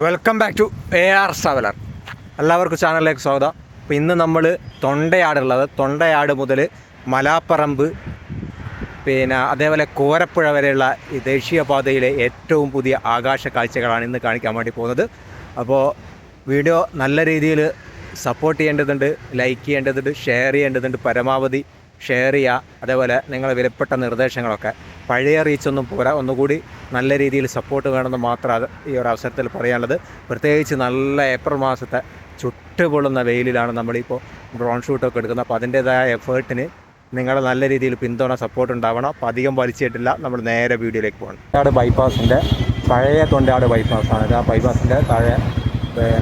Welcome back to A R traveller എല്ലാവർക്കും ചാനലിലേക്ക് സ്വാഗതം. അപ്പോൾ ഇന്ന് നമ്മൾ തൊണ്ടയാടുള്ളത് തൊണ്ടയാട് മുതൽ മലാപ്പറമ്പ് പിന്നെ അതേപോലെ കോരപ്പുഴ വരെയുള്ള ഈ ദേശീയപാതയിലെ ഏറ്റവും പുതിയ ആകാശ കാഴ്ചകളാണ് ഇന്ന് കാണിക്കാൻ വേണ്ടി പോകുന്നത്. അപ്പോൾ വീഡിയോ നല്ല രീതിയിൽ സപ്പോർട്ട് ചെയ്യേണ്ടതുണ്ട് ലൈക്ക് ചെയ്യേണ്ടതുണ്ട് ഷെയർ ചെയ്യേണ്ടതുണ്ട് പരമാവധി. ഷെയർ ചെയ്യുക. അതേപോലെ നിങ്ങളെ വിലപ്പെട്ട നിർദ്ദേശങ്ങളൊക്കെ പഴയ റീച്ചൊന്നും പോരാ. ഒന്നുകൂടി നല്ല രീതിയിൽ സപ്പോർട്ട് വേണമെന്ന് മാത്രം ഈ ഒരു അവസരത്തിൽ പറയാനുള്ളത്. പ്രത്യേകിച്ച് നല്ല ഏപ്രിൽ മാസത്തെ ചുട്ടുപൊള്ളുന്ന വെയിലിലാണ് നമ്മളിപ്പോൾ ഡ്രോൺ ഷൂട്ടൊക്കെ എടുക്കുന്നത്. അപ്പോൾ അതിന്റേതായ എഫേർട്ടിന് നിങ്ങൾ നല്ല രീതിയിൽ പിന്തുണ സപ്പോർട്ട് ഉണ്ടാവണം. അപ്പോൾ അധികം വലിച്ചിട്ടില്ല. നമ്മൾ നേരെ വീഡിയോയിലേക്ക് പോകണം. തൊണ്ടാട് ബൈപ്പാസിന്റെ പഴയ തൊണ്ടാട് ബൈപ്പാസാണ് ആ ബൈപ്പാസിന്റെ താഴെ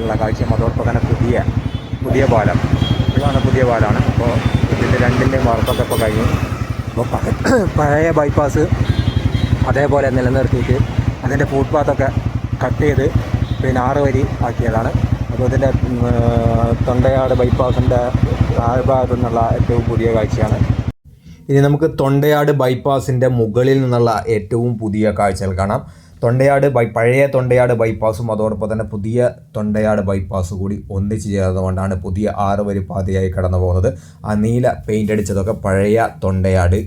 ഉള്ള കാഴ്ചയും അതോടൊപ്പം തന്നെ പുതിയ പുതിയ പാലം. ഇതാണ് പുതിയ പാലമാണ് അപ്പോൾ രണ്ടിന്റെയും വർക്കൊക്കെ ഇപ്പോൾ കഴിഞ്ഞു. അപ്പോൾ പഴ- പഴയ ബൈപ്പാസ് അതേപോലെ നിലനിർത്തിയിട്ട് അതിന്റെ ഫുട്പാത്തൊക്കെ കട്ട് ചെയ്ത് പിന്നെ ആറ് വരി ആക്കിയതാണ്. അപ്പോൾ ഇതിന്റെ തൊണ്ടയാട് ബൈപ്പാസിന്റെ താഴ്ഭാഗത്തു നിന്നുള്ള ഏറ്റവും പുതിയ കാഴ്ചയാണ്. ഇനി നമുക്ക് തൊണ്ടയാട് ബൈപ്പാസിന്റെ മുകളിൽ നിന്നുള്ള ഏറ്റവും പുതിയ കാഴ്ചകൾ കാണാം. തൊണ്ടയാട് ബൈ പഴയ തൊണ്ടയാട് ബൈപ്പാസും അതോടൊപ്പം തന്നെ പുതിയ തൊണ്ടയാട് ബൈപ്പാസ് കൂടി ഒന്നിച്ച് ചേർന്നുകൊണ്ടാണ് പുതിയ ആറ് വരി പാതയായി കടന്നു പോകുന്നത് ആ നീല പെയിന്റ് അടിച്ചതൊക്കെ പഴയ തൊണ്ടയാട്.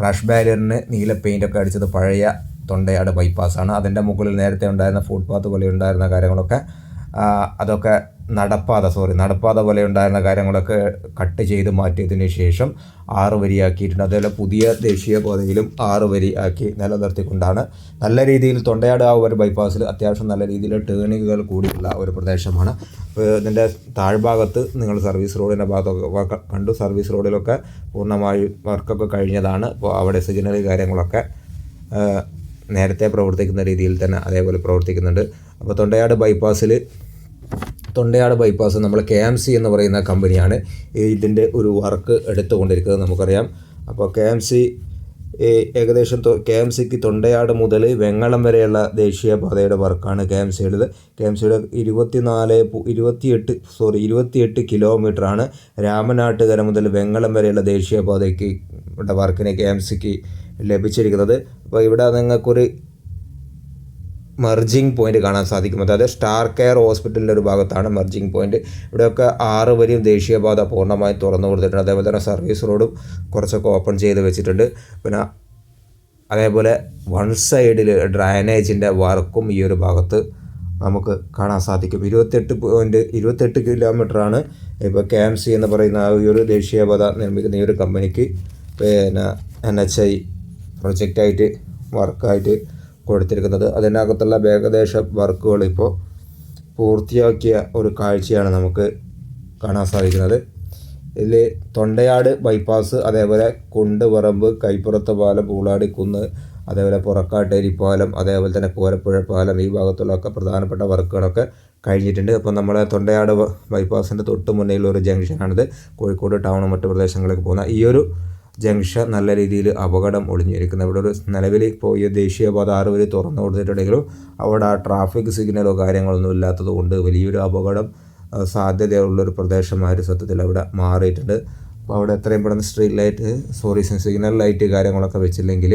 ക്രാഷ് ബാരിയറിന് നീല പെയിന്റൊക്കെ അടിച്ചത് പഴയ തൊണ്ടയാട് ബൈപ്പാസാണ് അതിന്റെ മുകളിൽ നേരത്തെ ഉണ്ടായിരുന്ന ഫുട്പാത്ത് പോലെ ഉണ്ടായിരുന്ന കാര്യങ്ങളൊക്കെ അതൊക്കെ നടപ്പാത സോറി നടപ്പാത പോലെ ഉണ്ടായിരുന്ന കാര്യങ്ങളൊക്കെ കട്ട് ചെയ്ത് മാറ്റിയതിന് ശേഷം ആറ് വരിയാക്കിയിട്ടുണ്ട്. അതേപോലെ പുതിയ ദേശീയപാതയിലും ആറ് വരി ആക്കി നിലനിർത്തിക്കൊണ്ടാണ്. നല്ല രീതിയിൽ തൊണ്ടയാട് ആ ഒരു ബൈപ്പാസിൽ അത്യാവശ്യം നല്ല രീതിയിൽ ടേണിങ്ങുകൾ കൂടിയുള്ള ഒരു പ്രദേശമാണ്. ഇതിന്റെ താഴ്ഭാഗത്ത് നിങ്ങൾ സർവീസ് റോഡിന്റെ ഭാഗത്തൊക്കെ കണ്ടു. സർവീസ് റോഡിലൊക്കെ പൂർണമായി വർക്കൊക്കെ കഴിഞ്ഞതാണ്. അപ്പോൾ അവിടെ സിഗ്നൽ കാര്യങ്ങളൊക്കെ നേരത്തെ പ്രവർത്തിക്കുന്ന രീതിയിൽ തന്നെ അതേപോലെ പ്രവർത്തിക്കുന്നുണ്ട്. അപ്പോൾ തൊണ്ടയാട് ബൈപ്പാസിൽ തൊണ്ടയാട് ബൈപ്പാസ് നമ്മൾ കെ എം സി എന്ന് പറയുന്ന കമ്പനിയാണ്. ഇതിന്റെ ഒരു വർക്ക് എടുത്തുകൊണ്ടിരിക്കുന്നത് നമുക്കറിയാം. അപ്പോൾ കെ എം സി ഏകദേശം കെ എം സിക്ക് തൊണ്ടയാട് മുതൽ വെങ്ങളം വരെയുള്ള ദേശീയപാതയുടെ വർക്കാണ് കെ എം സിയുടേത് കെ എം സിയുടെ ഇരുപത്തിനാല് ഇരുപത്തിയെട്ട് സോറി ഇരുപത്തിയെട്ട് കിലോമീറ്ററാണ് രാമനാട്ടുകര മുതൽ വെങ്ങളം വരെയുള്ള ദേശീയപാതയ്ക്ക് വർക്കിന് കെ എം സിക്ക് ലഭിച്ചിരിക്കുന്നത്. അപ്പോൾ ഇവിടെ നിങ്ങൾക്കൊരു മെർജിങ് പോയിന്റ് കാണാൻ സാധിക്കും. അതായത് സ്റ്റാർ കെയർ ഹോസ്പിറ്റലിന്റെ ഒരു ഭാഗത്താണ് മെർജിങ് പോയിന്റ് ഇവിടെയൊക്കെ ആറ് വരെയും ദേശീയപാത പൂർണമായി തുറന്നു കൊടുത്തിട്ടുണ്ട്. അതേപോലെ തന്നെ സർവീസ് റോഡും കുറച്ചൊക്കെ ഓപ്പൺ ചെയ്ത് വെച്ചിട്ടുണ്ട്. പിന്നെ അതേപോലെ വൺ സൈഡിൽ ഡ്രൈനേജിന്റെ വർക്കും ഈ ഒരു ഭാഗത്ത് നമുക്ക് കാണാൻ സാധിക്കും. ഇരുപത്തെട്ട് പോയിന്റ് ഇരുപത്തെട്ട് കിലോമീറ്ററാണ് ഇപ്പോൾ കെ എം സി എന്ന് പറയുന്ന ആ ഒരു ദേശീയപാത നിർമ്മിക്കുന്ന ഈ ഒരു കമ്പനിക്ക് പിന്നെ എൻ എച്ച് ഐ പ്രൊജക്റ്റായിട്ട് വർക്കായിട്ട് കൊടുത്തിരിക്കുന്നത്. അതിനകത്തുള്ള ഏകദേശ വർക്കുകൾ ഇപ്പോൾ പൂർത്തിയാക്കിയ ഒരു കാഴ്ചയാണ് നമുക്ക് കാണാൻ സാധിക്കുന്നത്. ഇതിൽ തൊണ്ടയാട് ബൈപ്പാസ് അതേപോലെ കുണ്ടുപറമ്പ് കൈപ്പുറത്ത് പാലം പൂളാടി കുന്ന് അതേപോലെ പുറക്കാട്ടേരി പാലം അതേപോലെ തന്നെ കോരപ്പുഴ പാലം ഈ ഭാഗത്തുള്ളൊക്കെ പ്രധാനപ്പെട്ട വർക്കുകളൊക്കെ കഴിഞ്ഞിട്ടുണ്ട്. അപ്പോൾ നമ്മളെ തൊണ്ടയാട് ബൈപ്പാസിന്റെ തൊട്ട് മുന്നിലുള്ള ഒരു ജംഗ്ഷനാണിത്. കോഴിക്കോട് ടൗണും മറ്റു പ്രദേശങ്ങളിലേക്ക് പോകുന്ന ഈ ഒരു ജംഗ്ഷൻ നല്ല രീതിയിൽ അപകടം ഒളിഞ്ഞിരിക്കുന്നത് ഇവിടെ ഒരു നിലവിൽ ഈ ദേശീയപാത ആറ് വരെ തുറന്നു കൊടുത്തിട്ടുണ്ടെങ്കിലും അവിടെ ആ ട്രാഫിക് സിഗ്നലോ കാര്യങ്ങളൊന്നും ഇല്ലാത്തത് കൊണ്ട് വലിയൊരു അപകടം സാധ്യതയുള്ളൊരു പ്രദേശമായൊരു സത്യത്തിൽ അവിടെ മാറിയിട്ടുണ്ട്. അപ്പോൾ അവിടെ എത്രയും പെട്ടെന്ന് street light sorry signal light കാര്യങ്ങളൊക്കെ വെച്ചില്ലെങ്കിൽ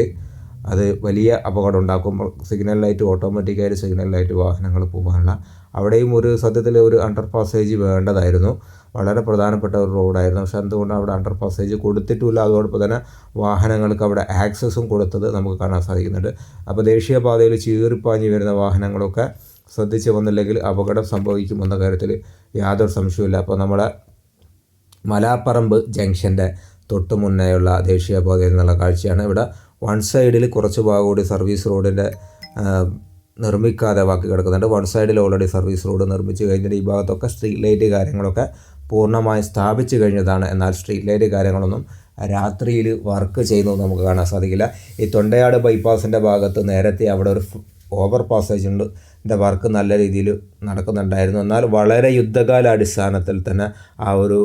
അത് വലിയ അപകടം ഉണ്ടാക്കുമ്പോൾ സിഗ്നൽ ലൈറ്റ് ഓട്ടോമാറ്റിക്കായിട്ട് സിഗ്നൽ ലൈറ്റ് വാഹനങ്ങൾ പോകാനുള്ള. അവിടെയും ഒരു സത്യത്തിൽ ഒരു അണ്ടർ പാസേജ് വേണ്ടതായിരുന്നു. വളരെ പ്രധാനപ്പെട്ട ഒരു റോഡായിരുന്നു പക്ഷെ എന്തുകൊണ്ട് അവിടെ അണ്ടർ പാസേജ് കൊടുത്തിട്ടുമില്ല അതോടൊപ്പം തന്നെ വാഹനങ്ങൾക്ക് അവിടെ ആക്സസും കൊടുത്തത് നമുക്ക് കാണാൻ സാധിക്കുന്നുണ്ട്. അപ്പോൾ ദേശീയപാതയിൽ ചീറിപ്പാഞ്ഞ് വരുന്ന വാഹനങ്ങളൊക്കെ ശ്രദ്ധിച്ച് വന്നില്ലെങ്കിൽ അപകടം സംഭവിക്കുമെന്ന കാര്യത്തിൽ യാതൊരു സംശയവുമില്ല. അപ്പോൾ നമ്മുടെ മലാപ്പറമ്പ് ജംഗ്ഷന്റെ തൊട്ടു മുന്നേയുള്ള ദേശീയപാതയിൽ നിന്നുള്ള കാഴ്ചയാണ് ഇവിടെ വൺ സൈഡിൽ കുറച്ച് ഭാഗം കൂടി സർവീസ് റോഡിന്റെ നിർമ്മിക്കാതെ ബാക്കി കിടക്കുന്നുണ്ട്. വൺ സൈഡിൽ ഓൾറെഡി സർവീസ് റോഡ് നിർമ്മിച്ച് കഴിഞ്ഞിട്ട് ഈ ഭാഗത്തൊക്കെ സ്ട്രീറ്റ് ലൈറ്റ് കാര്യങ്ങളൊക്കെ പൂർണമായി സ്ഥാപിച്ചു കഴിഞ്ഞതാണ്. എന്നാൽ സ്ട്രീറ്റ് ലൈറ്റ് കാര്യങ്ങളൊന്നും രാത്രിയിൽ വർക്ക് ചെയ്യുന്നത് നമുക്ക് കാണാൻ സാധിക്കില്ല. ഈ തൊണ്ടയാട് ബൈപ്പാസിന്റെ ഭാഗത്ത് നേരത്തെ അവിടെ ഒരു ഓവർ പാസേജ് ഉണ്ട്. ഇതിന്റെ വർക്ക് നല്ല രീതിയിൽ നടക്കുന്നുണ്ടായിരുന്നു. എന്നാൽ വളരെ യുദ്ധകാല അടിസ്ഥാനത്തിൽ തന്നെ ആ ഒരു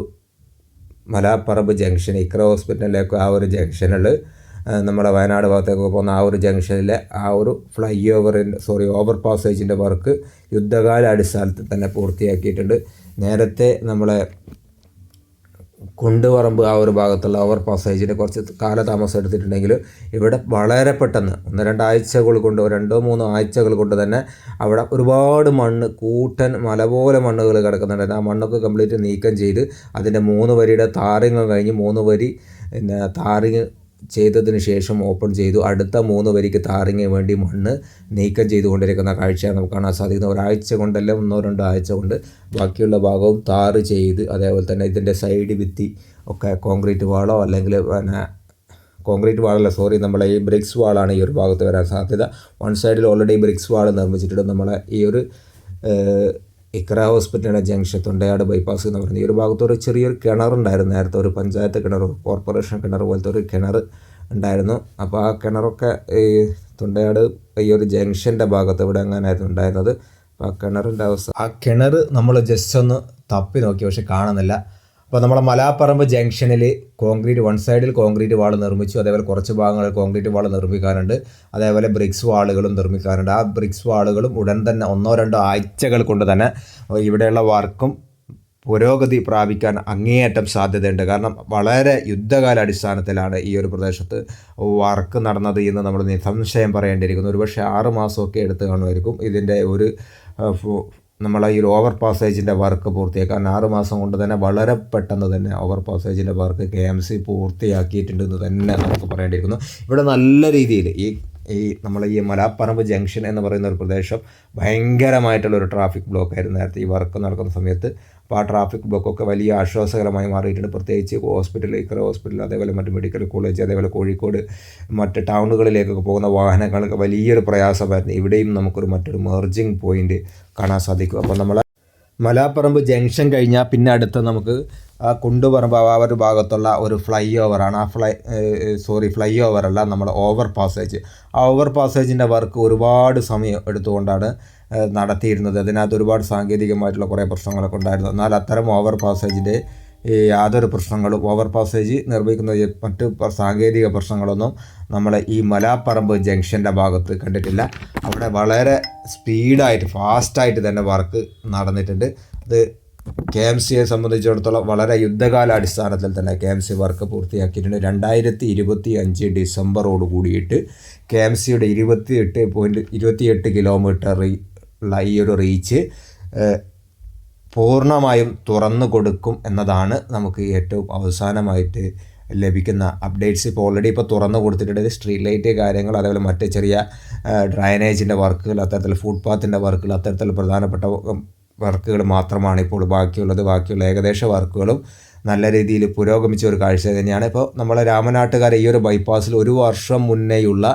മലാപ്പറമ്പ് ജംഗ്ഷൻ ഇക്ര ഹോസ്പിറ്റലിലേക്ക് ആ ഒരു ജംഗ്ഷനിൽ നമ്മുടെ വയനാട് ഭാഗത്തേക്ക് പോകുന്ന ആ ഒരു ജംഗ്ഷനിലെ ആ ഒരു ഫ്ലൈ ഓവറിന്റെ സോറി ഓവർ പാസേജിന്റെ വർക്ക് യുദ്ധകാല അടിസ്ഥാനത്തിൽ തന്നെ പൂർത്തിയാക്കിയിട്ടുണ്ട്. നേരത്തെ നമ്മളെ കുണ്ടുപറമ്പ് ആ ഒരു ഭാഗത്തുള്ള ഓവർ പാസേജിന് കുറച്ച് കാലതാമസം എടുത്തിട്ടുണ്ടെങ്കിൽ ഇവിടെ വളരെ പെട്ടെന്ന് ഒന്ന് രണ്ടാഴ്ചകൾ കൊണ്ട് രണ്ടോ മൂന്നോ ആഴ്ചകൾ കൊണ്ട് തന്നെ അവിടെ ഒരുപാട് മണ്ണ് കൂട്ടൻ മല പോലെ മണ്ണുകൾ കിടക്കുന്നുണ്ട് ആ മണ്ണൊക്കെ കംപ്ലീറ്റ് നീക്കം ചെയ്ത് അതിന്റെ മൂന്ന് വരിയുടെ താറിങ്ങ് കഴിഞ്ഞ് മൂന്ന് വരി പിന്നെ താറിങ് ചെയ്തതിന് ശേഷം ഓപ്പൺ ചെയ്തു. അടുത്ത മൂന്ന് വരിക്ക് താറിങ്ങിന് വേണ്ടി മണ്ണ് നീക്കം ചെയ്തുകൊണ്ടിരിക്കുന്ന കാഴ്ച നമുക്ക് കാണാൻ സാധിക്കുന്നത്. ഒരാഴ്ച കൊണ്ടല്ല ഒന്നോ രണ്ടോ ആഴ്ച കൊണ്ട് ബാക്കിയുള്ള ഭാഗവും താറ് ചെയ്ത് അതേപോലെ തന്നെ ഇതിന്റെ സൈഡ് വിത്തി ഒക്കെ കോൺക്രീറ്റ് വാളോ അല്ലെങ്കിൽ പിന്നെ കോൺക്രീറ്റ് വാളല്ല സോറി നമ്മളെ ഈ ബ്രിക്സ് വാളാണ് ഈ ഒരു ഭാഗത്ത് വരാൻ സാധ്യത. വൺ സൈഡിൽ ഓൾറെഡി ബ്രിക്സ് വാൾ നിർമ്മിച്ചിട്ടുണ്ട്. നമ്മളെ ഈ ഒരു ഇക്ര ഹോസ്പിറ്റലിന്റെ ജംഗ്ഷൻ തൊണ്ടയാട് ബൈപ്പാസ് എന്ന് പറയുന്നത് ഈ ഒരു ഭാഗത്ത് ഒരു ചെറിയൊരു കിണറുണ്ടായിരുന്നു നേരത്തെ ഒരു പഞ്ചായത്ത് കിണർ കോർപ്പറേഷൻ കിണർ പോലത്തെ ഒരു കിണർ ഉണ്ടായിരുന്നു. അപ്പോൾ ആ കിണറൊക്കെ ഈ തൊണ്ടയാട് ഈ ഒരു ജംഗ്ഷന്റെ ഭാഗത്ത് ഇവിടെ എങ്ങനെയായിരുന്നു ഉണ്ടായിരുന്നത്. അപ്പോൾ ആ കിണറിന്റെ അവസ്ഥ ആ കിണർ നമ്മൾ ജസ്റ്റ് ഒന്ന് തപ്പി നോക്കി പക്ഷെ കാണുന്നില്ല. അപ്പോൾ നമ്മളെ മലാപ്പറമ്പ് ജംഗ്ഷനിൽ കോൺക്രീറ്റ് വൺ സൈഡിൽ കോൺക്രീറ്റ് വാൾ നിർമ്മിച്ചു അതേപോലെ കുറച്ച് ഭാഗങ്ങൾ കോൺക്രീറ്റ് വാൾ നിർമ്മിക്കാനുണ്ട് അതേപോലെ ബ്രിക്സ് വാളുകളും നിർമ്മിക്കാനുണ്ട്. ആ ബ്രിക്സ് വാളുകളും ഉടൻ തന്നെ ഒന്നോ രണ്ടോ ആഴ്ചകൾ കൊണ്ട് തന്നെ ഇവിടെയുള്ള വർക്കും പുരോഗതി പ്രാപിക്കാൻ അങ്ങേയറ്റം സാധ്യതയുണ്ട്. കാരണം വളരെ യുദ്ധകാല അടിസ്ഥാനത്തിലാണ് ഈ ഒരു പ്രദേശത്ത് വർക്ക് നടന്നത് എന്ന് നമ്മൾ നിസംശയം പറയേണ്ടിയിരിക്കുന്നു. ഒരുപക്ഷെ ആറ് മാസമൊക്കെ എടുത്ത് കാണുമായിരിക്കും. ഇതിന്റെ ഒരു നമ്മളെ ഈ ഓവർ പാസേജിന്റെ വർക്ക് പൂർത്തിയാക്കാൻ ആറ് മാസം കൊണ്ട് തന്നെ വളരെ പെട്ടെന്ന് തന്നെ ഓവർ പാസേജിന്റെ വർക്ക് കെ എം സി പൂർത്തിയാക്കിയിട്ടുണ്ടെന്ന് തന്നെ നമുക്ക് പറയേണ്ടിയിരിക്കുന്നു. ഇവിടെ നല്ല രീതിയിൽ ഈ ഈ നമ്മളെ ഈ മലാപ്പറമ്പ് ജംഗ്ഷൻ എന്ന് പറയുന്ന ഒരു പ്രദേശം ഭയങ്കരമായിട്ടുള്ള ഒരു ട്രാഫിക് ബ്ലോക്ക് ആയിരുന്നു നേരത്തെ ഈ വർക്ക് നടക്കുന്ന സമയത്ത്. അപ്പോൾ ആ ട്രാഫിക് ബ്ലോക്കൊക്കെ വലിയ ആശ്വാസകരമായി മാറിയിട്ടുണ്ട്. പ്രത്യേകിച്ച് ഹോസ്പിറ്റൽ ഇക്കറ ഹോസ്പിറ്റൽ അതേപോലെ മറ്റ് മെഡിക്കൽ കോളേജ് അതേപോലെ കോഴിക്കോട് മറ്റ് ടൗണുകളിലേക്കൊക്കെ പോകുന്ന വാഹനങ്ങൾക്ക് വലിയൊരു പ്രയാസമായിരുന്നു. ഇവിടെയും നമുക്കൊരു മറ്റൊരു മെർജിങ് പോയിന്റ് കാണാൻ സാധിക്കും. അപ്പോൾ നമ്മൾ മലാപ്പറമ്പ് ജംഗ്ഷൻ കഴിഞ്ഞാൽ പിന്നെ അടുത്ത് നമുക്ക് ആ കുണ്ടുപറമ്പ് ആ ഒരു ഭാഗത്തുള്ള ഒരു ഫ്ലൈ ഓവറാണ് ആ ഫ്ലൈ സോറി ഫ്ലൈ ഓവറല്ല നമ്മൾ ഓവർ പാസേജ് ആ ഓവർ പാസേജിന്റെ വർക്ക് ഒരുപാട് സമയം എടുത്തുകൊണ്ടാണ് നടത്തിയിരുന്നത്. അതിനകത്ത് ഒരുപാട് സാങ്കേതികമായിട്ടുള്ള കുറേ പ്രശ്നങ്ങളൊക്കെ ഉണ്ടായിരുന്നു. എന്നാൽ അത്തരം ഓവർ പാസേജിന്റെ യാതൊരു പ്രശ്നങ്ങളും ഓവർ പാസേജ് നിർമ്മിക്കുന്ന മറ്റ് സാങ്കേതിക പ്രശ്നങ്ങളൊന്നും നമ്മൾ ഈ മലാപ്പറമ്പ് ജംഗ്ഷന്റെ ഭാഗത്ത് കണ്ടിട്ടില്ല. അവിടെ വളരെ സ്പീഡായിട്ട് ഫാസ്റ്റായിട്ട് തന്നെ വർക്ക് നടന്നിട്ടുണ്ട്. അത് കെ എം സിയെ സംബന്ധിച്ചിടത്തോളം വളരെ യുദ്ധകാലാടിസ്ഥാനത്തിൽ തന്നെ കെ എം സി വർക്ക് പൂർത്തിയാക്കിയിട്ടുണ്ട്. രണ്ടായിരത്തി ഇരുപത്തി അഞ്ച് ഡിസംബറോട് കൂടിയിട്ട് കെ എം സിയുടെ ഇരുപത്തി എട്ട് പോയിന്റ് ഇരുപത്തിയെട്ട് കിലോമീറ്റർ ഉള്ള ഈ ഒരു റീച്ച് പൂർണമായും തുറന്നു കൊടുക്കും എന്നതാണ് നമുക്ക് ഏറ്റവും അവസാനമായിട്ട് ലഭിക്കുന്ന അപ്ഡേറ്റ്സ് ഇപ്പോൾ ഓൾറെഡി ഇപ്പോൾ തുറന്നു കൊടുത്തിട്ടുണ്ട്. സ്ട്രീറ്റ് ലൈറ്റ് കാര്യങ്ങൾ അതേപോലെ മറ്റ് ചെറിയ ഡ്രൈനേജിന്റെ വർക്കുകൾ അത്തരത്തിൽ ഫുട്പാത്തിന്റെ വർക്കുകൾ അത്തരത്തിൽ പ്രധാനപ്പെട്ട വർക്കുകൾ മാത്രമാണ് ഇപ്പോൾ ബാക്കിയുള്ളത്. ബാക്കിയുള്ള ഏകദേശ വർക്കുകളും നല്ല രീതിയിൽ പുരോഗമിച്ച ഒരു കാഴ്ച തന്നെയാണ്. ഇപ്പോൾ നമ്മളെ രാമനാട്ടുകാർ ഈ ഒരു ബൈപ്പാസിൽ ഒരു വർഷം മുന്നേയുള്ള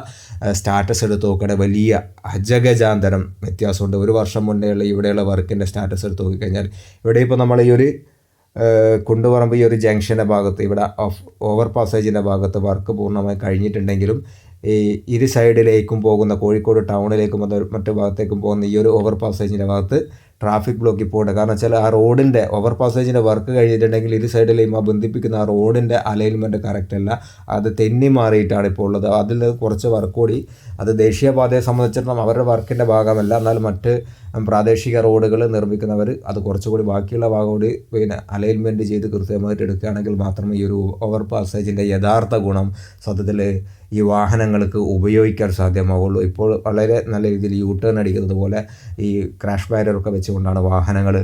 സ്റ്റാറ്റസ് എടുത്ത് നോക്കുകയാണെങ്കിൽ വലിയ അജഗജാന്തരം വ്യത്യാസമുണ്ട്. ഒരു വർഷം മുന്നേയുള്ള ഇവിടെയുള്ള വർക്കിന്റെ സ്റ്റാറ്റസ് എടുത്ത് നോക്കിക്കഴിഞ്ഞാൽ ഇവിടെ ഇപ്പോൾ നമ്മൾ ഈ ഒരു കുണ്ടുപറമ്പ് ഈ ഒരു ജംഗ്ഷന്റെ ഭാഗത്ത് ഇവിടെ ഓവർ പാസേജിന്റെ ഭാഗത്ത് വർക്ക് പൂർണമായി കഴിഞ്ഞിട്ടുണ്ടെങ്കിലും ഈ ഇരു സൈഡിലേക്കും പോകുന്ന കോഴിക്കോട് ടൗണിലേക്കും മറ്റു ഭാഗത്തേക്കും പോകുന്ന ഈ ഒരു ഓവർ പാസേജിന്റെ ഭാഗത്ത് ട്രാഫിക് ബ്ലോക്ക് ഉണ്ട് കാരണം വെച്ചാൽ ആ റോഡിന്റെ ഓവർ പാസേജിന്റെ വർക്ക് കഴിഞ്ഞിട്ടുണ്ടെങ്കിൽ ഇരു സൈഡിലെയും ആ ബന്ധിപ്പിക്കുന്ന ആ റോഡിന്റെ അലൈൻമെന്റ് കറക്റ്റ് അല്ല. അത് തെന്നി മാറിയിട്ടാണ് ഇപ്പോൾ ഉള്ളത്. അതിൽ കുറച്ച് വർക്ക് കൂടി. അത് ദേശീയപാതയെ സംബന്ധിച്ചിടത്തോളം അവരുടെ വർക്കിന്റെ ഭാഗമല്ല. എന്നാൽ മറ്റ് പ്രാദേശിക റോഡുകൾ നിർമ്മിക്കുന്നവർ അത് കുറച്ചുകൂടി ബാക്കിയുള്ള ഭാഗം കൂടി പിന്നെ അലൈൻമെന്റ് ചെയ്ത് കൃത്യമായിട്ട് എടുക്കുകയാണെങ്കിൽ മാത്രമേ ഈ ഒരു ഓവർ പാസേജിന്റെ യഥാർത്ഥ ഗുണം സത്യത്തിൽ ഈ വാഹനങ്ങൾക്ക് ഉപയോഗിക്കാൻ സാധ്യമാവുള്ളൂ. ഇപ്പോൾ വളരെ നല്ല രീതിയിൽ യൂ ടേൺ അടിക്കുന്നത് പോലെ ഈ ക്രാഷ് ബാരിയറൊക്കെ വെച്ചുകൊണ്ടാണ് വാഹനങ്ങൾ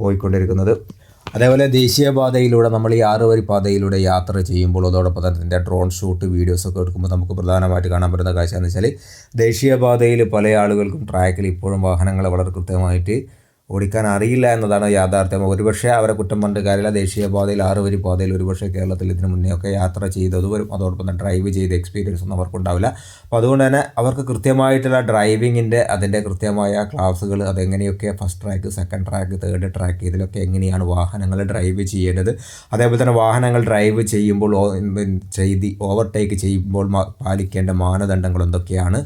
പോയിക്കൊണ്ടിരിക്കുന്നത്. അതേപോലെ ദേശീയപാതയിലൂടെ നമ്മൾ ഈ ആറ് വരി പാതയിലൂടെ യാത്ര ചെയ്യുമ്പോൾ അതോടൊപ്പം തന്നെ ഇതിന്റെ ഡ്രോൺ ഷൂട്ട് വീഡിയോസൊക്കെ എടുക്കുമ്പോൾ നമുക്ക് പ്രധാനമായിട്ട് കാണാൻ പറ്റുന്ന കാഴ്ച എന്ന് വെച്ചാൽ ദേശീയപാതയിൽ പല ആളുകൾക്കും ട്രാക്കിൽ ഇപ്പോഴും വാഹനങ്ങൾ വളരെ കൃത്യമായിട്ട് ഓടിക്കാൻ അറിയില്ല എന്നതാണ് യാഥാർത്ഥ്യം. ഒരുപക്ഷെ അവരെ കുറ്റം പറഞ്ഞിട്ട് കാര്യമില്ല. ദേശീയപാതയിൽ ആറ് വരി പാതയിൽ ഒരുപക്ഷെ കേരളത്തിൽ ഇതിനു മുന്നേ ഒക്കെ യാത്ര ചെയ്തതും അതോടൊപ്പം തന്നെ ഡ്രൈവ് ചെയ്ത എക്സ്പീരിയൻസ് ഒന്നും അവർക്കുണ്ടാവില്ല. അപ്പോൾ അതുകൊണ്ട് തന്നെ അവർക്ക് കൃത്യമായിട്ടുള്ള ഡ്രൈവിങ്ങിന്റെ അതിന്റെ കൃത്യമായ ക്ലാസ്സുകൾ അതെങ്ങനെയൊക്കെ first track second track third track ഇതിലൊക്കെ എങ്ങനെയാണ് വാഹനങ്ങൾ ഡ്രൈവ് ചെയ്യേണ്ടത്. അതേപോലെ തന്നെ വാഹനങ്ങൾ ഡ്രൈവ് ചെയ്യുമ്പോൾ ചെയ്തി ഓവർടേക്ക് ചെയ്യുമ്പോൾ പാലിക്കേണ്ട മാനദണ്ഡങ്ങൾ എന്തൊക്കെയാണ്?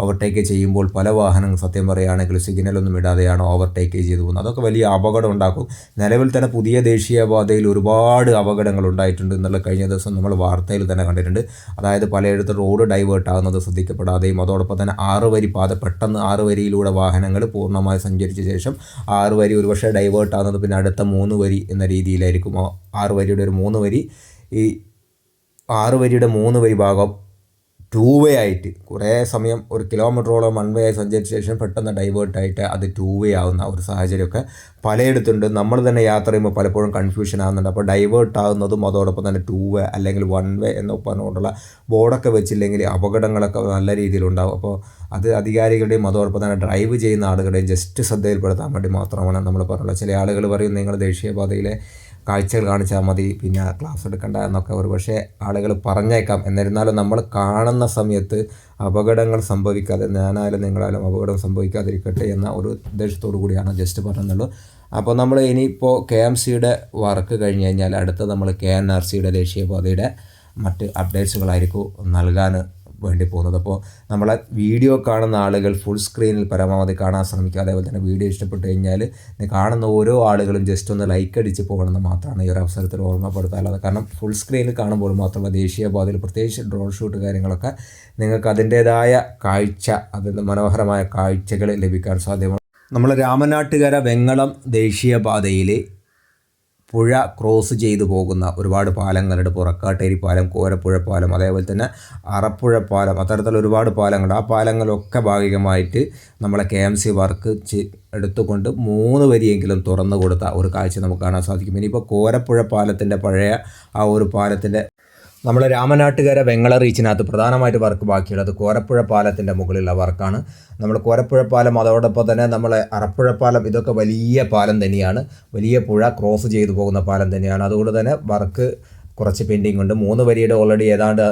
ഓവർടേക്ക് ചെയ്യുമ്പോൾ പല വാഹനങ്ങൾ സത്യം പറയുകയാണെങ്കിൽ സിഗ്നലൊന്നും ഇടാതെയാണ് ഓവർടേക്ക് ചെയ്തു പോകുന്നത്? അതൊക്കെ വലിയ അപകടം ഉണ്ടാക്കും. നിലവിൽ തന്നെ പുതിയ ദേശീയപാതയിൽ ഒരുപാട് അപകടങ്ങൾ ഉണ്ടായിട്ടുണ്ട് എന്നുള്ള കഴിഞ്ഞ ദിവസം നമ്മൾ വാർത്തയിൽ തന്നെ കണ്ടിട്ടുണ്ട്. അതായത് പലയിടത്തും റോഡ് ഡൈവേർട്ട് ആകുന്നത് ശ്രദ്ധിക്കപ്പെടാതെയും അതോടൊപ്പം തന്നെ ആറ് വരി പാത പെട്ടെന്ന് ആറ് വരിയിലൂടെ വാഹനങ്ങൾ പൂർണമായി സഞ്ചരിച്ച ശേഷം ആറ് വരി ഒരുപക്ഷെ ഡൈവേർട്ട് ആകുന്നത് പിന്നെ അടുത്ത മൂന്ന് വരി എന്ന രീതിയിലായിരിക്കും. ആറ് വരിയുടെ ഒരു മൂന്ന് വരി ഈ ആറ് വരിയുടെ മൂന്ന് വരി ഭാഗം ടൂ വേ ആയിട്ട് കുറേ സമയം ഒരു കിലോമീറ്ററോളം വൺ വേ ആയി സഞ്ചരിച്ച ശേഷം പെട്ടെന്ന് ഡൈവേർട്ടായിട്ട് അത് ടൂ വേ ആവുന്ന ഒരു സാഹചര്യമൊക്കെ പലയിടത്തുണ്ട്. നമ്മൾ തന്നെ യാത്ര ചെയ്യുമ്പോൾ പലപ്പോഴും കൺഫ്യൂഷൻ ആകുന്നുണ്ട് അപ്പോൾ ഡൈവേർട്ട് ആകുന്നതും അതോടൊപ്പം തന്നെ ടൂ വേ അല്ലെങ്കിൽ വൺ വേ എന്ന് പറഞ്ഞുകൊണ്ടുള്ള ബോർഡൊക്കെ വെച്ചില്ലെങ്കിൽ അപകടങ്ങളൊക്കെ നല്ല രീതിയിലുണ്ടാവും. അപ്പോൾ അത് അധികാരികളുടെയും അതോടൊപ്പം തന്നെ ഡ്രൈവ് ചെയ്യുന്ന ആളുകളുടെയും ജസ്റ്റ് ശ്രദ്ധയിൽപ്പെടുത്താൻ വേണ്ടി മാത്രമാണ് നമ്മൾ പറഞ്ഞുള്ളത്. ചില ആളുകൾ പറയും നിങ്ങൾ ദേശീയപാതയിലെ കാഴ്ചകൾ കാണിച്ചാൽ മതി പിന്നെ ക്ലാസ് എടുക്കണ്ട എന്നൊക്കെ ഒരു പക്ഷേ ആളുകൾ പറഞ്ഞേക്കാം. എന്നിരുന്നാലും നമ്മൾ കാണുന്ന സമയത്ത് അപകടങ്ങൾ സംഭവിക്കാതെ ഞാനായാലും നിങ്ങളായാലും അപകടം സംഭവിക്കാതിരിക്കട്ടെ എന്ന ഒരു ഉദ്ദേശത്തോടു കൂടിയാണ് ജസ്റ്റ് പറഞ്ഞുള്ളൂ അപ്പോൾ നമ്മൾ ഇനിയിപ്പോൾ കെ എം സിയുടെ വർക്ക് കഴിഞ്ഞ് കഴിഞ്ഞാൽ അടുത്ത നമ്മൾ കെ എൻ ആർ സിയുടെ ദേശീയപാതയുടെ മറ്റ് അപ്ഡേറ്റ്സുകളായിരിക്കും നൽകാൻ വേണ്ടി പോകുന്നത്. അപ്പോൾ നമ്മളെ വീഡിയോ കാണുന്ന ആളുകൾ ഫുൾ സ്ക്രീനിൽ പരമാവധി കാണാൻ ശ്രമിക്കുക. അതേപോലെ തന്നെ വീഡിയോ ഇഷ്ടപ്പെട്ട് കഴിഞ്ഞാൽ കാണുന്ന ഓരോ ആളുകളും ജസ്റ്റ് ഒന്ന് ലൈക്ക് അടിച്ച് പോകണമെന്ന് മാത്രമാണ് ഈ ഒരു അവസരത്തിൽ ഓർമ്മപ്പെടുത്താനുള്ളത്. കാരണം ഫുൾ സ്ക്രീനിൽ കാണുമ്പോൾ മാത്രമല്ല ദേശീയപാതയിൽ പ്രത്യേകിച്ച് ഡ്രോൺ ഷൂട്ട് കാര്യങ്ങളൊക്കെ നിങ്ങൾക്ക് അതിന്റേതായ കാഴ്ച അതിന്റെ മനോഹരമായ കാഴ്ചകൾ ലഭിക്കാൻ സാധ്യമാണ്. നമ്മൾ രാമനാട്ടുകര വെങ്ങളം ദേശീയപാതയിൽ പുഴ ക്രോസ് ചെയ്തു പോകുന്ന ഒരുപാട് പാലങ്ങളുണ്ട്. പുറക്കാട്ടേരി പാലം കോരപ്പുഴ പാലം അതേപോലെ തന്നെ അറപ്പുഴ പാലം അത്തരത്തിലുള്ള ഒരുപാട് പാലങ്ങൾ ആ പാലങ്ങളൊക്കെ ഭാഗികമായിട്ട് നമ്മളെ കെ എം സി വർക്ക് എടുത്തുകൊണ്ട് മൂന്ന് വരിയെങ്കിലും തുറന്നു കൊടുത്ത ഒരു കാഴ്ച നമുക്ക് കാണാൻ സാധിക്കും. ഇനിയിപ്പോൾ കോരപ്പുഴ പാലത്തിന്റെ പഴയ ആ ഒരു പാലത്തിന്റെ നമ്മൾ രാമനാട്ടുകര വെങ്ങള റീച്ചിനകത്ത് പ്രധാനമായിട്ട് വർക്ക് ബാക്കിയുള്ളത് കോരപ്പുഴ പാലത്തിന്റെ മുകളിലുള്ള വർക്കാണ്. നമ്മൾ കോരപ്പുഴ പാലം അതോടൊപ്പം തന്നെ നമ്മൾ അറപ്പുഴ പാലം ഇതൊക്കെ വലിയ പാലം തന്നെയാണ്. വലിയ പുഴ ക്രോസ് ചെയ്തു പോകുന്ന പാലം തന്നെയാണ്. അതുകൊണ്ട് തന്നെ വർക്ക് കുറച്ച് പെൻഡിങ് ഉണ്ട്. മൂന്ന് വരിയുടെ ഓൾറെഡി ഏതാണ്ട്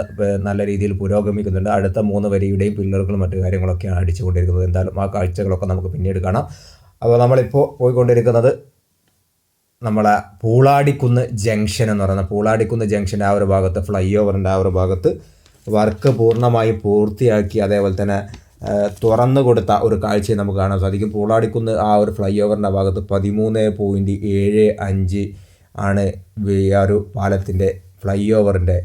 നല്ല രീതിയിൽ പുരോഗമിക്കുന്നുണ്ട്. അടുത്ത മൂന്ന് വരിയുടെയും പില്ലറുകളും മറ്റു കാര്യങ്ങളൊക്കെയാണ് അടിച്ചുകൊണ്ടിരിക്കുന്നത്. എന്തായാലും ആ കാഴ്ചകളൊക്കെ നമുക്ക് പിന്നീട് കാണാം. അപ്പോൾ നമ്മളിപ്പോൾ പോയിക്കൊണ്ടിരിക്കുന്നത് നമ്മളെ പൂളാടിക്കുന്ന് ജംഗ്ഷൻ എന്ന് പറയുന്ന പൂളാടിക്കുന്ന് ജംഗ്ഷന്റെ ആ ഒരു ഭാഗത്ത് ഫ്ലൈ ഓവറിന്റെ ആ ഒരു ഭാഗത്ത് വർക്ക് പൂർണമായി പൂർത്തിയാക്കി അതേപോലെ തന്നെ തുറന്നു കൊടുത്ത ഒരു കാഴ്ചയെ നമുക്ക് കാണാൻ സാധിക്കും. പൂളാടിക്കുന്ന് ആ ഒരു ഫ്ലൈ ഓവറിന്റെ ഭാഗത്ത് പതിമൂന്ന് പോയിന്റ് ഏഴ് അഞ്ച് ആണ് ആ ഒരു പാലത്തിന്റെ ഫ്ലൈ ഓവറിന്റെ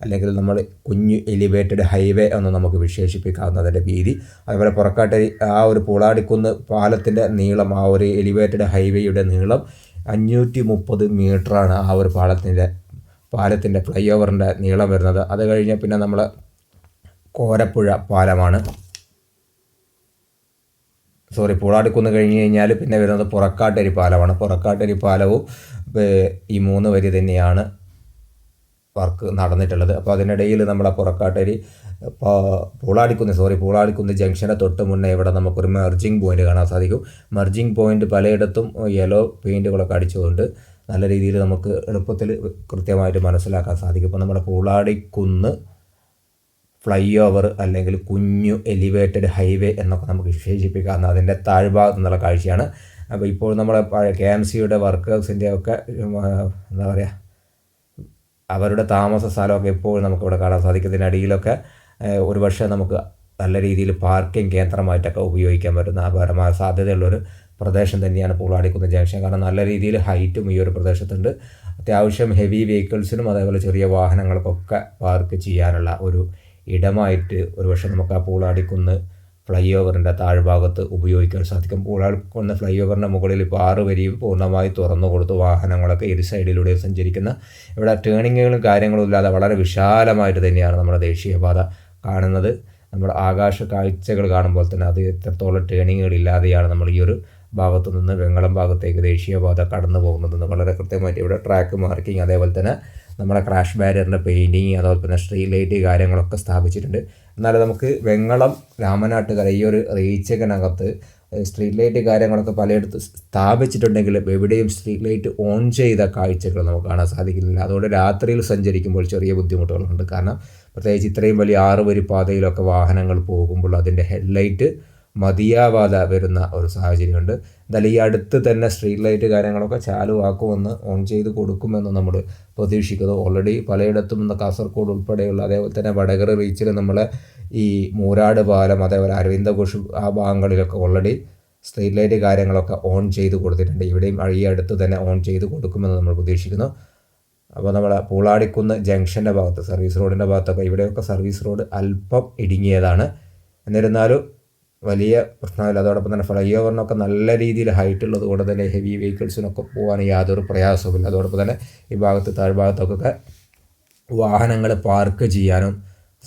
അല്ലെങ്കിൽ നമ്മൾ കുഞ്ഞു എലിവേറ്റഡ് ഹൈവേ എന്ന് നമുക്ക് വിശേഷിപ്പിക്കാവുന്നതിന്റെ വീതി. അതുപോലെ പുറക്കാട്ട് ആ ഒരു പൂളാടിക്കുന്ന് പാലത്തിന്റെ നീളം ആ ഒരു എലിവേറ്റഡ് ഹൈവേയുടെ നീളം അഞ്ഞൂറ്റി മുപ്പത് മീറ്ററാണ് ആ ഒരു പാലത്തിന്റെ പാലത്തിന്റെ ഫ്ലൈ ഓവറിന്റെ നീളം വരുന്നത്. അത് കഴിഞ്ഞ് പിന്നെ നമ്മൾ കോരപ്പുഴ പാലമാണ്. സോറി പൂളാടിക്കുന്ന് കഴിഞ്ഞ് കഴിഞ്ഞാൽ പിന്നെ വരുന്നത് പുറക്കാട്ടരി പാലമാണ്. പുറക്കാട്ടരി പാലവും ഈ മൂന്ന് വരി തന്നെയാണ് വർക്ക് നടന്നിട്ടുള്ളത്. അപ്പോൾ അതിനിടയിൽ നമ്മുടെ പുറക്കാട്ടരി പൂളാടിക്കുന്ന് സോറി പൂളാടിക്കുന്ന് ജംഗ്ഷനെ തൊട്ട് മുന്നേ ഇവിടെ നമുക്കൊരു മെർജിങ് പോയിന്റ് കാണാൻ സാധിക്കും. മെർജിങ് പോയിന്റ് പലയിടത്തും യെല്ലോ പെയിന്റുകളൊക്കെ അടിച്ചുകൊണ്ട് നല്ല രീതിയിൽ നമുക്ക് എളുപ്പത്തിൽ കൃത്യമായിട്ട് മനസ്സിലാക്കാൻ സാധിക്കും. ഇപ്പോൾ നമ്മുടെ പൂളാടിക്കുന്ന് ഫ്ലൈ ഓവർ അല്ലെങ്കിൽ കുഞ്ഞു എലിവേറ്റഡ് ഹൈവേ എന്നൊക്കെ നമുക്ക് വിശേഷിപ്പിക്കാവുന്ന അതിന്റെ താഴ്ഭാഗത്ത് നിന്നുള്ള കാഴ്ചയാണ്. അപ്പോൾ ഇപ്പോൾ നമ്മുടെ കെ എം സിയുടെ വർക്കേഴ്സിന്റെ ഒക്കെ എന്താ പറയുക അവരുടെ താമസ സ്ഥലമൊക്കെ എപ്പോഴും നമുക്കിവിടെ കാണാൻ സാധിക്കും. ഇതിനടിയിലൊക്കെ ഒരുപക്ഷെ നമുക്ക് നല്ല രീതിയിൽ പാർക്കിംഗ് കേന്ദ്രമായിട്ടൊക്കെ ഉപയോഗിക്കാൻ പറ്റുന്ന അപകടമായ സാധ്യതയുള്ളൊരു പ്രദേശം തന്നെയാണ് പൂളാടിക്കുന്ന് ജംഗ്ഷൻ. കാരണം നല്ല രീതിയിൽ ഹൈറ്റും ഈ ഒരു പ്രദേശത്തുണ്ട്. അത്യാവശ്യം ഹെവി വെഹിക്കിൾസിനും അതേപോലെ ചെറിയ വാഹനങ്ങൾക്കൊക്കെ പാർക്ക് ചെയ്യാനുള്ള ഒരു ഇടമായിട്ട് ഒരുപക്ഷെ നമുക്ക് ആ പൂളാടിക്കുന്ന് ഫ്ലൈ ഓവറിന്റെ താഴ്ഭാഗത്ത് ഉപയോഗിക്കാൻ സാധിക്കും. പൂളാടിക്കുന്ന ഫ്ലൈ ഓവറിന്റെ മുകളിൽ ഇപ്പോൾ ആറ് വരിയും പൂർണമായി തുറന്നു കൊടുത്ത് വാഹനങ്ങളൊക്കെ ഇരു സൈഡിലൂടെ സഞ്ചരിക്കുന്ന ഇവിടെ ടേണിങ്ങുകളും കാര്യങ്ങളും ഇല്ലാതെ വളരെ വിശാലമായിട്ട് തന്നെയാണ് നമ്മുടെ ദേശീയപാത കാണുന്നത്. നമ്മുടെ ആകാശ കാഴ്ചകൾ കാണുമ്പോൾ തന്നെ അത് എത്രത്തോളം ടേണിങ്ങുകൾ ഇല്ലാതെയാണ് നമ്മൾ ഈ ഒരു ഭാഗത്തു നിന്ന് വെങ്ങളം ഭാഗത്തേക്ക് ദേശീയപാത കടന്നു പോകുന്നതെന്ന് വളരെ കൃത്യമായിട്ട് ഇവിടെ ട്രാക്ക് മാർക്കിംഗ് അതേപോലെ തന്നെ നമ്മുടെ ക്രാഷ് ബാരിയറിന്റെ പെയിന്റിങ് അതുപോലെ തന്നെ സ്ട്രീറ്റ് ലൈറ്റ് കാര്യങ്ങളൊക്കെ സ്ഥാപിച്ചിട്ടുണ്ട്. എന്നാൽ നമുക്ക് വെങ്ങളം രാമനാട്ടുകര ഈ ഒരു റീച്ചകനകത്ത് സ്ട്രീറ്റ് ലൈറ്റ് കാര്യങ്ങളൊക്കെ പലയിടത്ത് സ്ഥാപിച്ചിട്ടുണ്ടെങ്കിലും എവിടെയും സ്ട്രീറ്റ് ലൈറ്റ് ഓൺ ചെയ്ത കാഴ്ചകൾ നമുക്ക് കാണാൻ സാധിക്കുന്നില്ല. അതുകൊണ്ട് രാത്രിയിൽ സഞ്ചരിക്കുമ്പോൾ ചെറിയ ബുദ്ധിമുട്ടുകളുണ്ട്. കാരണം പ്രത്യേകിച്ച് ഇത്രയും വലിയ ആറ് വരി പാതയിലൊക്കെ വാഹനങ്ങൾ പോകുമ്പോൾ അതിന്റെ ഹെഡ്ലൈറ്റ് മതിയാവാതെ വരുന്ന ഒരു സാഹചര്യമുണ്ട്. എന്തായാലും ഈ അടുത്ത് തന്നെ സ്ട്രീറ്റ് ലൈറ്റ് കാര്യങ്ങളൊക്കെ ചാലുവാക്കുമെന്ന് ഓൺ ചെയ്ത് കൊടുക്കുമെന്ന് നമ്മൾ പ്രതീക്ഷിക്കുന്നു. ഓൾറെഡി പലയിടത്തും ഇന്ന് കാസർഗോഡ് ഉൾപ്പെടെയുള്ള അതേപോലെ തന്നെ വടകര റീച്ചിൽ നമ്മളെ ഈ മൂരാട് പാലം അതേപോലെ അരവിന്ദ ഘോഷ് ആ ഭാഗങ്ങളിലൊക്കെ ഓൾറെഡി സ്ട്രീറ്റ് ലൈറ്റ് കാര്യങ്ങളൊക്കെ ഓൺ ചെയ്ത് കൊടുത്തിട്ടുണ്ട്. ഇവിടെയും ഈ അടുത്ത് തന്നെ ഓൺ ചെയ്ത് കൊടുക്കുമെന്ന് നമ്മൾ പ്രതീക്ഷിക്കുന്നു. അപ്പോൾ നമ്മുടെ പൂളാടിക്കുന്ന് ജംഗ്ഷന്റെ ഭാഗത്ത് സർവീസ് റോഡിന്റെ ഭാഗത്തൊക്കെ ഇവിടെയൊക്കെ സർവീസ് റോഡ് അല്പം ഇടുങ്ങിയതാണ്. എന്നിരുന്നാലും വലിയ പ്രശ്നമില്ല. അതോടൊപ്പം തന്നെ ഫ്ലൈ ഓവറിനൊക്കെ നല്ല രീതിയിൽ ഹൈറ്റ് ഉള്ളത് കൊണ്ട് തന്നെ ഹെവി വെഹിക്കിൾസിനൊക്കെ പോകാൻ യാതൊരു പ്രയാസവുമില്ല. അതോടൊപ്പം തന്നെ ഈ ഭാഗത്ത് താഴ്ഭാഗത്തൊക്കെ വാഹനങ്ങൾ പാർക്ക് ചെയ്യാനും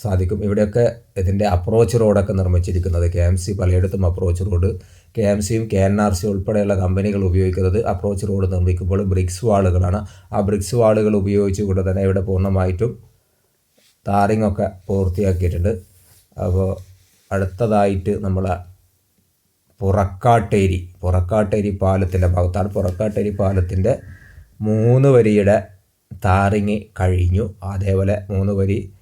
സാധിക്കും. ഇവിടെയൊക്കെ ഇതിന്റെ അപ്രോച്ച് റോഡൊക്കെ നിർമ്മിച്ചിരിക്കുന്നത്. കെ എം സി പലയിടത്തും അപ്രോച്ച് റോഡ് കെ എം സിയും കെ എൻ ആർ സി ഉൾപ്പെടെയുള്ള കമ്പനികൾ ഉപയോഗിക്കുന്നത് അപ്രോച്ച് റോഡ് നിർമ്മിക്കുമ്പോൾ ബ്രിക്സ് വാളുകളാണ്. ആ ബ്രിക്സ് വാളുകൾ ഉപയോഗിച്ചുകൊണ്ട് തന്നെ ഇവിടെ പൂർണമായിട്ടും താറിങ് ഒക്കെ പൂർത്തിയാക്കിയിട്ടുണ്ട്. അപ്പോൾ അടുത്തതായിട്ട് നമ്മൾ പുറക്കാട്ടേരി. പുറക്കാട്ടേരി പാലത്തിന്റെ ഭാഗത്താണ്. പുറക്കാട്ടേരി പാലത്തിന്റെ മൂന്ന് വരിയുടെ താറിങ് കഴിഞ്ഞു. അതേപോലെ മൂന്ന് വരി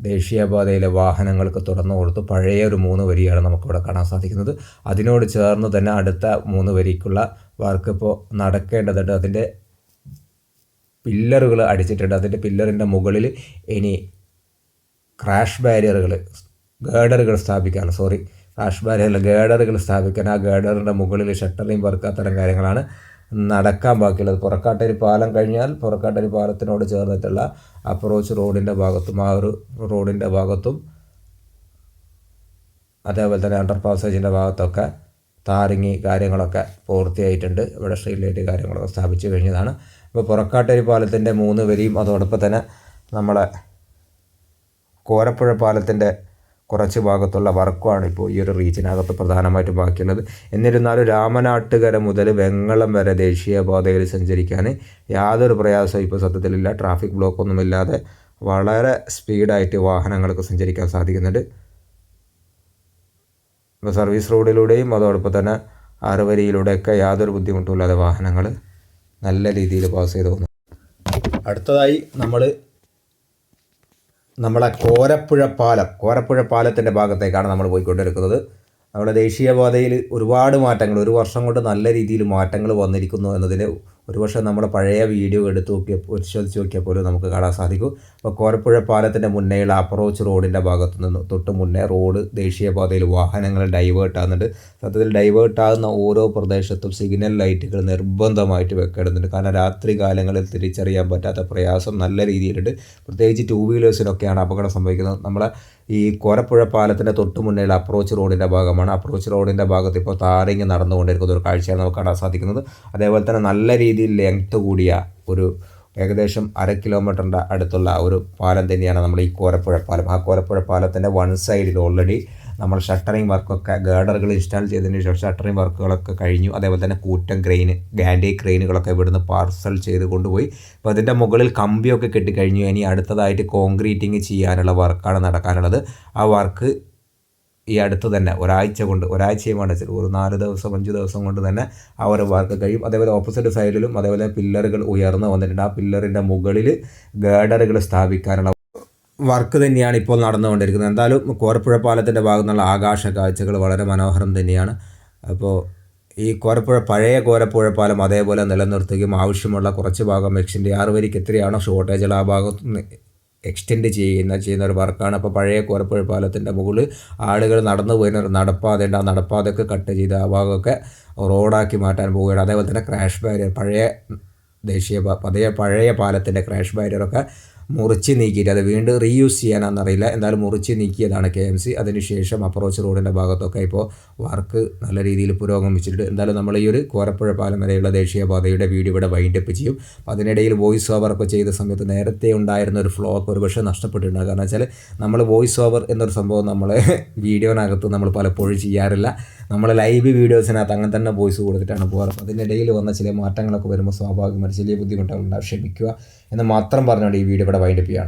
ദേശീയപാതയിലെ വാഹനങ്ങൾക്ക് തുറന്നു കൊടുത്തു. പഴയ ഒരു മൂന്ന് വരിയാണ് നമുക്കിവിടെ കാണാൻ സാധിക്കുന്നത്. അതിനോട് ചേർന്ന് തന്നെ അടുത്ത മൂന്ന് വരിക്കുള്ള വർക്ക് ഇപ്പോൾ നടക്കേണ്ടതുണ്ട്. അതിന്റെ പില്ലറുകൾ അടിച്ചിട്ടുണ്ട്. അതിന്റെ പില്ലറിന്റെ മുകളിൽ ഇനി ക്രാഷ് ബാരിയറുകൾ ഗേഡറുകൾ സ്ഥാപിക്കാൻ സോറി ക്രാഷ് ബാരിയറിൽ ഗേഡറുകൾ സ്ഥാപിക്കാൻ ആ ഗേഡറിന്റെ മുകളിൽ ഷട്ടറിങ് വർക്ക് അത്തരം കാര്യങ്ങളാണ്. നടക്കാൻ ബാക്കിയുള്ളത്. പുറക്കാട്ടരി പാലം കഴിഞ്ഞാൽ പുറക്കാട്ടരി പാലത്തിനോട് ചേർന്നിട്ടുള്ള അപ്രോച്ച് റോഡിന്റെ ഭാഗത്തും ആ ഒരു റോഡിന്റെ ഭാഗത്തും അതേപോലെ തന്നെ അണ്ടർ പാസേജിന്റെ ഭാഗത്തൊക്കെ താറിങ്ങി കാര്യങ്ങളൊക്കെ പൂർത്തിയായിട്ടുണ്ട്. ഇവിടെ സ്ട്രീറ്റ് ലൈറ്റ് കാര്യങ്ങളൊക്കെ സ്ഥാപിച്ചു കഴിഞ്ഞതാണ്. അപ്പോൾ പുറക്കാട്ടരി പാലത്തിന്റെ മൂന്ന് വരിയും അതോടൊപ്പം തന്നെ നമ്മളെ കോരപ്പുഴ പാലത്തിന്റെ കുറച്ച് ഭാഗത്തുള്ള വർക്കുമാണ് ഇപ്പോൾ ഈ ഒരു റീജിയനകത്ത് പ്രധാനമായിട്ടും ബാക്കിയുള്ളത്. എന്നിരുന്നാലും രാമനാട്ടുകര മുതൽ വെങ്ങളം വരെ ദേശീയപാതയിൽ സഞ്ചരിക്കാൻ യാതൊരു പ്രയാസവും ഇപ്പോൾ സത്യത്തിലില്ല. ട്രാഫിക് ബ്ലോക്കൊന്നുമില്ലാതെ വളരെ സ്പീഡായിട്ട് വാഹനങ്ങൾക്ക് സഞ്ചരിക്കാൻ സാധിക്കുന്നുണ്ട്. ഇപ്പോൾ സർവീസ് റോഡിലൂടെയും അതോടൊപ്പം തന്നെ ആറുവരിയിലൂടെയൊക്കെ യാതൊരു ബുദ്ധിമുട്ടുമില്ലാതെ വാഹനങ്ങൾ നല്ല രീതിയിൽ പാസ് ചെയ്തു പോകുന്നു. അടുത്തതായി നമ്മൾ നമ്മളെ കോരപ്പുഴ പാലം കോരപ്പുഴ പാലത്തിന്റെ ഭാഗത്തേക്കാണ് നമ്മൾ പോയിക്കൊണ്ടിരിക്കുന്നത്. നമ്മുടെ ദേശീയപാതയിൽ ഒരുപാട് മാറ്റങ്ങൾ ഒരു വർഷം കൊണ്ട് നല്ല രീതിയിൽ മാറ്റങ്ങൾ വന്നിരിക്കുന്നു എന്നതിന് ഒരുപക്ഷെ നമ്മുടെ പഴയ വീഡിയോ എടുത്തു നോക്കിയ പരിശോധിച്ച് നോക്കിയപ്പോൾ നമുക്ക് കാണാൻ സാധിക്കും. അപ്പോൾ കോരപ്പുഴ പാലത്തിന്റെ മുന്നേയുള്ള അപ്രോച്ച് റോഡിന്റെ ഭാഗത്തു നിന്ന് തൊട്ട് മുന്നേ റോഡ് ദേശീയപാതയിൽ വാഹനങ്ങൾ ഡൈവേർട്ട് ആകുന്നുണ്ട്. സത്യത്തിൽ ഡൈവേർട്ട് ആകുന്ന ഓരോ പ്രദേശത്തും സിഗ്നൽ ലൈറ്റുകൾ നിർബന്ധമായിട്ട് വെക്കേണ്ടതുണ്ട്. കാരണം രാത്രി കാലങ്ങളിൽ തിരിച്ചറിയാൻ പറ്റാത്ത പ്രയാസം നല്ല രീതിയിലുണ്ട്. പ്രത്യേകിച്ച് ടൂ വീലേഴ്സിനൊക്കെയാണ് അപകടം സംഭവിക്കുന്നത്. നമ്മളെ ഈ കോരപ്പുഴ പാലത്തിന്റെ തൊട്ട് മുന്നേയുള്ള അപ്രോച്ച് റോഡിന്റെ ഭാഗമാണ്. അപ്രോച്ച് റോഡിന്റെ ഭാഗത്ത് ഇപ്പോൾ താരങ്ങി നടന്നുകൊണ്ടിരിക്കുന്ന ഒരു കാഴ്ചയാണ് നമുക്ക് കാണാൻ സാധിക്കുന്നത്. അതേപോലെ തന്നെ നല്ല രീതിയിൽ ലെങ്ത്ത് കൂടിയ ഒരു ഏകദേശം അര കിലോമീറ്ററിന്റെ അടുത്തുള്ള ഒരു പാലം തന്നെയാണ് നമ്മൾ ഈ കോരപ്പുഴ പാലം. ആ കോരപ്പുഴ പാലത്തിന്റെ വൺ സൈഡിൽ ഓൾറെഡി നമ്മൾ ഷട്ടറിങ് വർക്കൊക്കെ ഗേഡറുകൾ ഇൻസ്റ്റാൾ ചെയ്തതിന് ശേഷം ഷട്ടറിങ് വർക്കുകളൊക്കെ കഴിഞ്ഞു. അതേപോലെ തന്നെ കൂറ്റൻ ക്രെയിൻ ഗാൻഡി ക്രെയിനുകളൊക്കെ ഇവിടുന്ന് പാർസൽ ചെയ്ത് കൊണ്ടുപോയി. അപ്പോൾ അതിന്റെ മുകളിൽ കമ്പിയൊക്കെ കെട്ടിക്കഴിഞ്ഞു. ഇനി അടുത്തതായിട്ട് കോൺക്രീറ്റിങ് ചെയ്യാനുള്ള വർക്കാണ് നടക്കാനുള്ളത്. ആ വർക്ക് ഈ അടുത്ത് തന്നെ ഒരാഴ്ച കൊണ്ട് ഒരാഴ്ചയും വേണ്ട ഒരു നാല് ദിവസം അഞ്ച് ദിവസം കൊണ്ട് തന്നെ ആ ഒരു വർക്ക് കഴിയും. അതേപോലെ ഓപ്പോസിറ്റ് സൈഡിലും അതേപോലെ പില്ലറുകൾ ഉയർന്നു വന്നിട്ടുണ്ട്. ആ പില്ലറിന്റെ മുകളിൽ ഗേഡറുകൾ സ്ഥാപിക്കാനുള്ള വർക്ക് തന്നെയാണ് ഇപ്പോൾ നടന്നുകൊണ്ടിരിക്കുന്നത്. എന്തായാലും കോരപ്പുഴ പാലത്തിന്റെ ഭാഗത്തു നിന്നുള്ള ആകാശ കാഴ്ചകൾ വളരെ മനോഹരം തന്നെയാണ്. അപ്പോൾ ഈ കോരപ്പുഴ പഴയ കോരപ്പുഴ പാലം അതേപോലെ നിലനിർത്തുകയും ആവശ്യമുള്ള കുറച്ച് ഭാഗം മെക്സിന്റെ ആറ് വരിക്ക് എത്രയാണോ ഷോർട്ടേജുകൾ ആ ഭാഗത്ത് എക്സ്റ്റെൻഡ് ചെയ്യുന്ന ചെയ്യുന്ന ഒരു വർക്കാണ്. അപ്പോൾ പഴയ കോരപ്പുഴ പാലത്തിന്റെ മുകളിൽ ആളുകൾ നടന്നു പോയിരുന്ന ഒരു നടപ്പാതയുണ്ട് ആ നടപ്പാതയൊക്കെ കട്ട് ചെയ്ത് ആ ഭാഗമൊക്കെ റോഡാക്കി മാറ്റാൻ പോവുകയാണ്. അതേപോലെ തന്നെ ക്രാഷ് ബാരിയർ പഴയ ദേശീയ പഴയ പഴയ പാലത്തിന്റെ ക്രാഷ് ബാരിയറൊക്കെ മുറിച്ച് നീക്കിയിട്ട് അത് വീണ്ടും റീയൂസ് ചെയ്യാനാണെന്നറിയില്ല എന്തായാലും മുറിച്ച് നീക്കിയതാണ് കെ എം സി അതിനുശേഷം അപ്രോച്ച് റോഡിന്റെ ഭാഗത്തൊക്കെ ഇപ്പോൾ വർക്ക് നല്ല രീതിയിൽ പുരോഗമിച്ചിട്ടുണ്ട്. എന്തായാലും നമ്മൾ ഈ ഒരു കോരപ്പുഴ പാലം വരെയുള്ള ദേശീയപാതയുടെ വീഡിയോ ഇവിടെ വൈൻഡപ്പ് ചെയ്യും. അപ്പോൾ അതിനിടയിൽ വോയിസ് ഓവർ ഒക്കെ ചെയ്ത സമയത്ത് നേരത്തെ ഉണ്ടായിരുന്ന ഒരു ഫ്ലോ ഒക്കെ ഒരുപക്ഷെ നഷ്ടപ്പെട്ടിട്ടുണ്ട്. കാരണം വെച്ചാൽ നമ്മൾ വോയിസ് ഓവർ എന്നൊരു സംഭവം നമ്മൾ വീഡിയോനകത്ത് നമ്മൾ പലപ്പോഴും ചെയ്യാറില്ല. നമ്മൾ ലൈവ് വീഡിയോസിനകത്ത് അങ്ങനെ തന്നെ വോയിസ് കൊടുത്തിട്ടാണ് പോകാറ്. അപ്പോൾ അതിനിടയിൽ വന്ന ചില മാറ്റങ്ങളൊക്കെ വരുമ്പോൾ സ്വാഭാവികമായിട്ട് ചെറിയ ബുദ്ധിമുട്ടുകളുണ്ടാവും. ക്ഷമിക്കുക എന്ന് മാത്രം പറഞ്ഞുകൊണ്ട് ഈ വീഡിയോ ഇവിടെ വൈൻഡപ്പ് ചെയ്യുകയാണ്.